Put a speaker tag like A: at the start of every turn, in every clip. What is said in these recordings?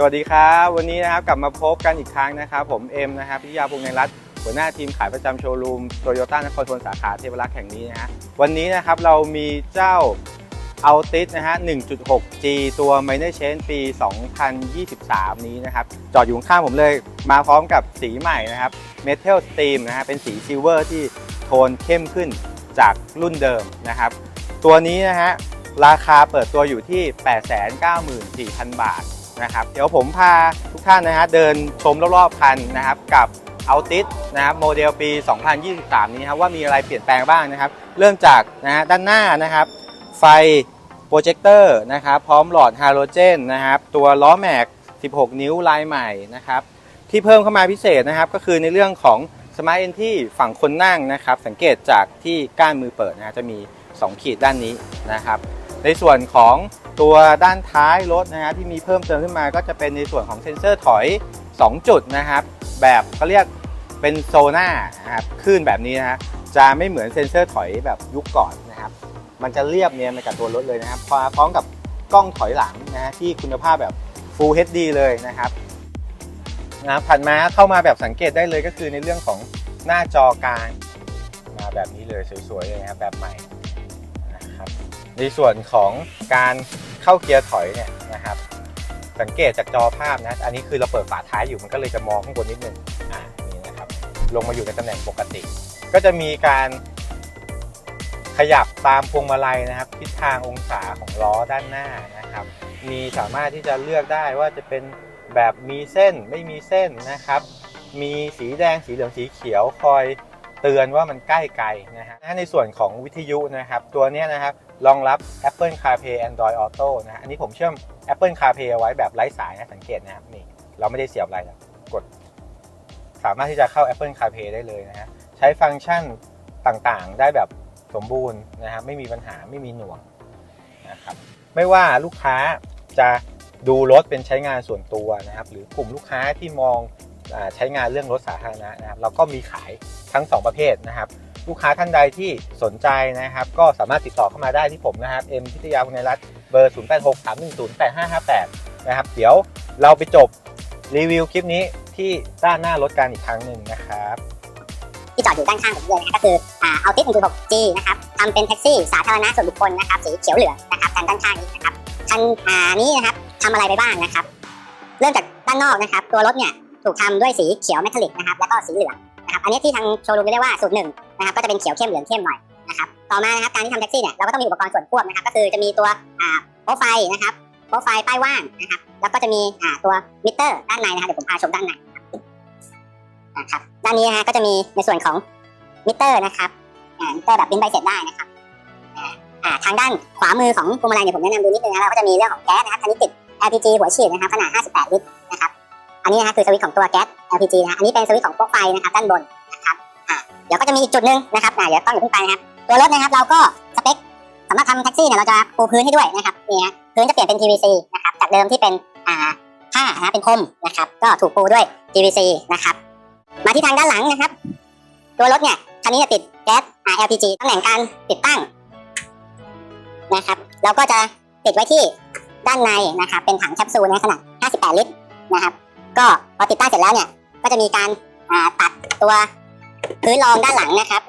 A: สวัสดีครับ วันนี้นะครับกลับมาพบกันอีกครั้งนะครับ ผมเอ็มนะครับพิยาพงษ์ในรัตน์หัวหน้าทีมขายประจำโชว์รูมโตโยต้านครทนสาขาเทพรักษ์แห่งนี้นะฮะวันนี้นะครับเรามีเจ้าเอาติสนะฮะ 1.6G ตัว Minor Change ปี 2023 นี้นะครับ จอดอยู่ข้างผมเลย มาพร้อมกับสีใหม่นะครับ Metal Steam นะฮะ เป็นสีซิลเวอร์ที่โทนเข้มขึ้นจากรุ่นเดิมนะครับ ตัวนี้นะฮะ ราคาเปิดตัวอยู่ที่ 894,000 บาท นะครับ เดี๋ยวผมพาทุกท่านนะฮะเดินชมรอบๆคันนะครับกับเอาติสนะครับโมเดลปี 2023 นี้ครับว่ามีอะไรเปลี่ยนแปลงบ้างนะครับ เริ่มจากนะฮะด้านหน้านะครับ ไฟโปรเจคเตอร์นะครับพร้อมหลอดฮาโลเจนนะครับตัวล้อแม็ก 16 นิ้วลายใหม่นะครับที่เพิ่มเข้ามาพิเศษนะครับก็คือในเรื่องของ Smart Entry ฝั่งคนนั่งนะครับ สังเกตจากที่ก้านมือเปิดนะฮะจะมี 2 ขีดด้านนี้นะครับ ในส่วนของ ตัวด้านท้ายรถนะฮะที่มีเพิ่มเติมขึ้นมาก็จะเป็นในส่วนของเซ็นเซอร์ถอย 2 จุดนะครับ แบบเขาเรียกเป็นโซน่านะครับคลื่นแบบนี้นะฮะจะไม่เหมือนเซ็นเซอร์ถอยแบบยุคก่อนนะครับ มันจะเรียบเนียนไปกับตัวรถเลยนะครับพร้อมกับกล้องถอยหลังนะฮะที่คุณภาพแบบ Full HD เลยนะครับนะผ่านมาเข้ามาแบบสังเกตได้เลยก็คือในเรื่องของหน้าจอกลางมาแบบนี้เลยสวยๆเลยนะครับแบบใหม่นะครับในส่วนของการ เข้าเกียร์ถอยเนี่ยนะครับ สังเกตจากจอภาพนะ อันนี้คือเราเปิดฝาท้ายอยู่มันก็เลยจะมองข้างบนนิดนึงอ่านี่นะครับ ลงมาอยู่ในตำแหน่งปกติ ก็จะมีการขยับตามพวงมาลัยนะครับ ทิศทางองศาของล้อด้านหน้านะครับ มีสามารถที่จะเลือกได้ว่าจะเป็นแบบมีเส้นไม่มีเส้นนะครับ มีสีแดงสีเหลืองสีเขียวคอยเตือนว่ามันใกล้ไกลนะฮะในส่วนของวิทยุนะครับ ตัวนี้นะครับ รองรับ Apple CarPlay Android Auto นะฮะอันนี้ผมเชื่อม Apple CarPlay เอาไว้แบบไร้สายนะสังเกตนะครับนี่เราไม่ได้เสียบอะไรนะกด สามารถที่จะเข้า Apple CarPlay ได้เลยนะฮะใช้ฟังก์ชันต่างๆ ได้แบบสมบูรณ์นะครับไม่มีปัญหาไม่มีหน่วงนะครับไม่ว่าลูกค้าจะดูรถเป็นใช้งานส่วนตัวนะครับ หรือกลุ่มลูกค้าที่มองอใช้งานเรื่องรถสาธารณะนะครับ เราก็มีขายทั้ง 2 ประเภทนะครับ ลูกค้าท่านใดที่สนใจนะครับ ก็สามารถติดต่อเข้ามาได้ที่ผมนะครับเอ็มพิทยาคุณรัตน์เบอร์ 0 8 6 3 1 0 8 5 5 8 นะครับ เดี๋ยวเราไปจบรีวิวคลิปนี้ที่ด้านหน้ารถกันอีกครั้งหนึ่งนะครับ
B: ที่จอดอยู่ด้านข้างผมเลยนะครับก็คืออ่าเอาติส 1.6G นะครับทำเป็นแท็กซี่สาธารณะส่วนบุคคลนะครับสีเขียวเหลืองนะครับคันด้านข้างนี้นะครับคันอ่านี้นะครับทำอะไรไปบ้างนะครับ เริ่มจากด้านนอกนะครับ ตัวรถเนี่ยถูกทำด้วยสีเขียวเมทัลลิกนะครับแล้วก็สีเหลืองนะครับอันนี้ที่ทางโชว์รูมเรียกว่าสูตรหนึ่ง นะครับก็จะเป็นเขียวเข้มเหลืองเข้มหน่อยนะครับต่อมานะครับการที่ทำแท็กซี่เนี่ยเราก็ต้องมีอุปกรณ์ส่วนควบนะครับก็คือจะมีตัวโปรไฟนะครับโปรไฟป้ายว่างนะครับแล้วก็จะมีตัวมิเตอร์ด้านในนะครับเดี๋ยวผมพาชมด้านในนะครับด้านนี้นะฮะก็จะมีในส่วนของมิเตอร์นะครับมิเตอร์แบบบินใบเสร็จได้นะครับทางด้านขวามือของพวงมาลัยเนี่ยผมแนะนำดูนิดนึงนะเราก็จะมีเรื่องของแก๊สนะครับคันนี้ติด LPG หัวฉีดนะครับขนาด 58 ลิตรนะครับอันนี้นะฮะคือสวิตช์ของตัวแก๊ส LPG นะฮะอันนี้เป็นสวิตช์ของโป๊กไฟนะครับด้านบนนะ เดี๋ยวก็จะมีอีกจุดหนึ่งนะครับอ่าเดี๋ยวต้องอย่าเพิ่งไปนะครับ ตัวรถนะครับเราก็สเปคสำหรับทำแท็กซี่เนี่ยเราจะปูพื้นให้ด้วยนะครับนี่ฮะพื้นจะเปลี่ยนเป็น PVC นะครับจากเดิมที่เป็นอ่าผ้านะเป็นคมนะครับ ก็ถูกปูด้วย PVC นะครับ มาที่ทางด้านหลังนะครับ ตัวรถเนี่ยคันนี้จะติดแก๊ส LPG ตำแหน่งการติดตั้งนะครับ เราก็จะติดไว้ที่ด้านในนะครับ เป็นถังแคปซูลนขนาด 58 ลิตรนะครับ ก็พอติดตั้งเสร็จแล้วเนี่ย ก็จะมีการตัดตัว พื้นรองด้านหลังนะครับ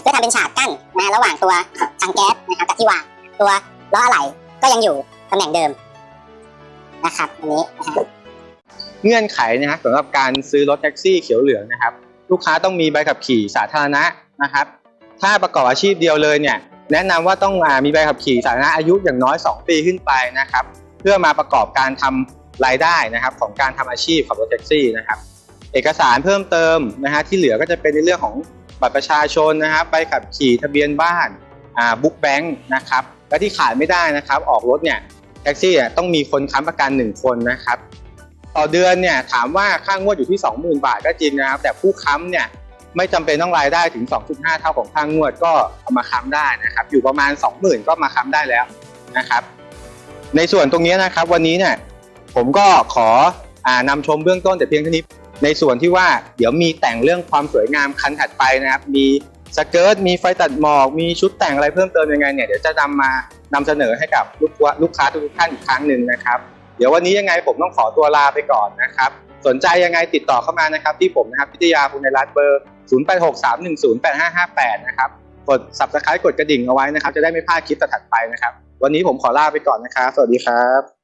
B: เพื่อทำเป็นฉากกั้นนะระหว่างตัวถังแก๊สนะครับกับที่วางตัวล้ออะไหล่ก็ยังอยู่ตำแหน่งเดิมนะครับอันนี้นะครับ
A: เงื่อนไขนะฮะสำหรับการซื้อรถแท็กซี่เขียวเหลืองนะครับ ลูกค้าต้องมีใบขับขี่สาธารณะนะครับ ถ้าประกอบอาชีพเดียวเลยเนี่ย แนะนำว่าต้องอมีใบขับขี่สาธารณะอายุอย่างน้อย 2 ปีขึ้นไปนะครับ เพื่อมาประกอบการทำรายได้นะครับของการทำอาชีพขับรถแท็กซี่นะครับ เอกสารเพิ่มเติมนะฮะที่เหลือก็จะเป็นในเรื่องของบัตรประชาชนนะครับใบขับขี่ทะเบียนบ้านอ่าบุ๊กแบงค์นะครับและที่ขาดไม่ได้นะครับ ออกรถเนี่ยแท็กซี่เนี่ยต้องมีคนค้ำประกัน 1 คนนะครับ ต่อเดือนเนี่ยถามว่าค่างวดอยู่ที่ 20,000 บาทก็จริงนะครับ แต่ผู้ค้ำเนี่ยไม่จำเป็นต้องรายได้ถึง 2.5 เท่าของค่างวดก็เอามาค้ำได้นะครับ อยู่ประมาณ 20,000 ก็มาค้ำได้แล้วนะครับ ในส่วนตรงนี้นะครับวันนี้เนี่ยผมก็ขออ่านำชมเบื้องต้นแต่เพียงเท่านี้ ในส่วนที่ว่าเดี๋ยวมีแต่งเรื่องความสวยงามคันถัดไปนะครับ มีสเกิร์ตมีไฟตัดหมอก มีชุดแต่งอะไรเพิ่มเติมยังไงเนี่ยเดี๋ยวจะนำมานำเสนอให้กับลูกค้าลูกค้าทุกท่านอีกครั้งหนึ่งนะครับ เดี๋ยววันนี้ยังไงผมต้องขอตัวลาไปก่อนนะครับ สนใจยังไงติดต่อเข้ามานะครับ ที่ผมนะครับพิทยาภูมิรัตน์เบอร์ 0863108558 นะครับกด subscribe กดกระดิ่งเอาไว้นะครับ จะได้ไม่พลาดคลิปต่อถัดไปนะครับ วันนี้ผมขอลาไปก่อนนะครับ สวัสดีครับ